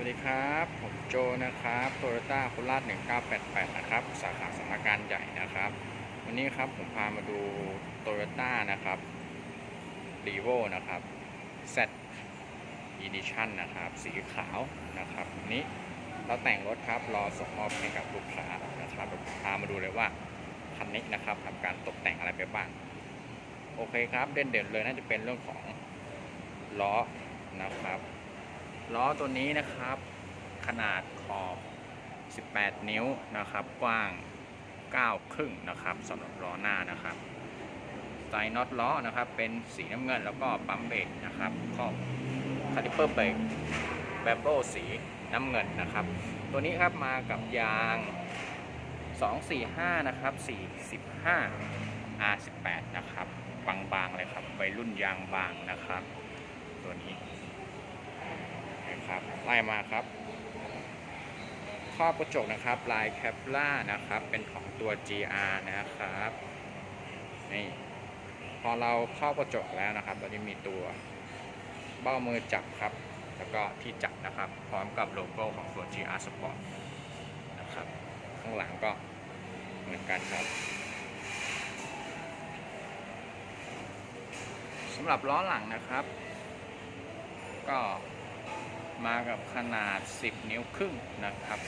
วัสดีครับ ผมโจนะครับโตโยต้าโคราช1988 นะครับ สาขาสำนักงานใหญ่นะครับ วันนี้ครับผมพามาดูโตโยต้านะครับรีโวนะครับ Z Edition นะครับ สีขาวนะครับนี้เราแต่งรถครับรอส่งมอบให้กับลูกค้านะครับเดี๋ยวพามาดูเลยว่าคันนี้นะครับทำการตกแต่งอะไรไปบ้างโอเคครับเด่นๆเลยน่าจะเป็นเรื่องของล้อนะครับ ล้อตัวนี้นะครับ ขนาดขอบ 18 นิ้วนะครับ กว้าง 9 ครึ่งนะครับสำหรับล้อหน้านะครับไซน็อตล้อนะครับ เป็นสีน้ำเงินแล้วก็ปั๊มเบรกนะครับครอบคาลิเปอร์เบรกแบบโบสีน้ำเงินนะครับ ตัวนี้ครับมากับยาง 245 นะครับ 45 R18 นะครับ บางๆเลยครับวัยรุ่นยางบางนะครับ ตัวนี้ นะครับไล่มาครับครอบกระจกนะครับลายแคปล่านะครับ เป็นของตัว GR นะครับนี่พอเราครอบกระจกแล้วนะครับตอนนี้มีตัวเบ้ามือจับครับ แล้วก็ที่จับนะครับ พร้อมกับโลโก้ของตัว GR Sport นะครับ ข้างหลังก็เหมือนกันครับสำหรับล้อหลังนะครับ ก็ มากับขนาด 10 นิ้วครึ่งนะครับ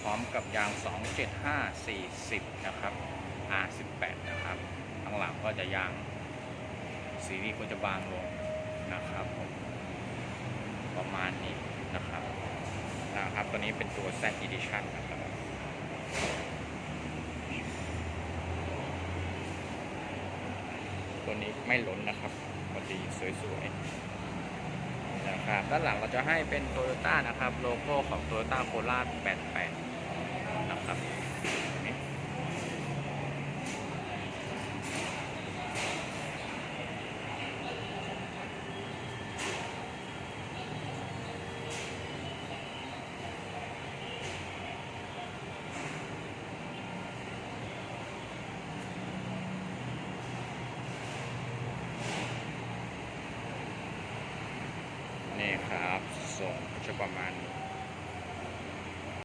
พร้อมกับยาง 275 40 นะครับ R18 นะครับข้างหลังก็จะยาง สีนี้ก็จะบางลงนะครับผมประมาณนี้นะครับนะครับ ตัวนี้เป็นตัว Z Edition นะครับตัวนี้ไม่ล้นนะครับพอดีสวยๆ นะครับด้านหลังเราจะให้เป็นโตโยต้านะครับ โลโก้ของโตโยต้าโคราช88 นะครับนี่ นี่ครับส่งจะประมาณ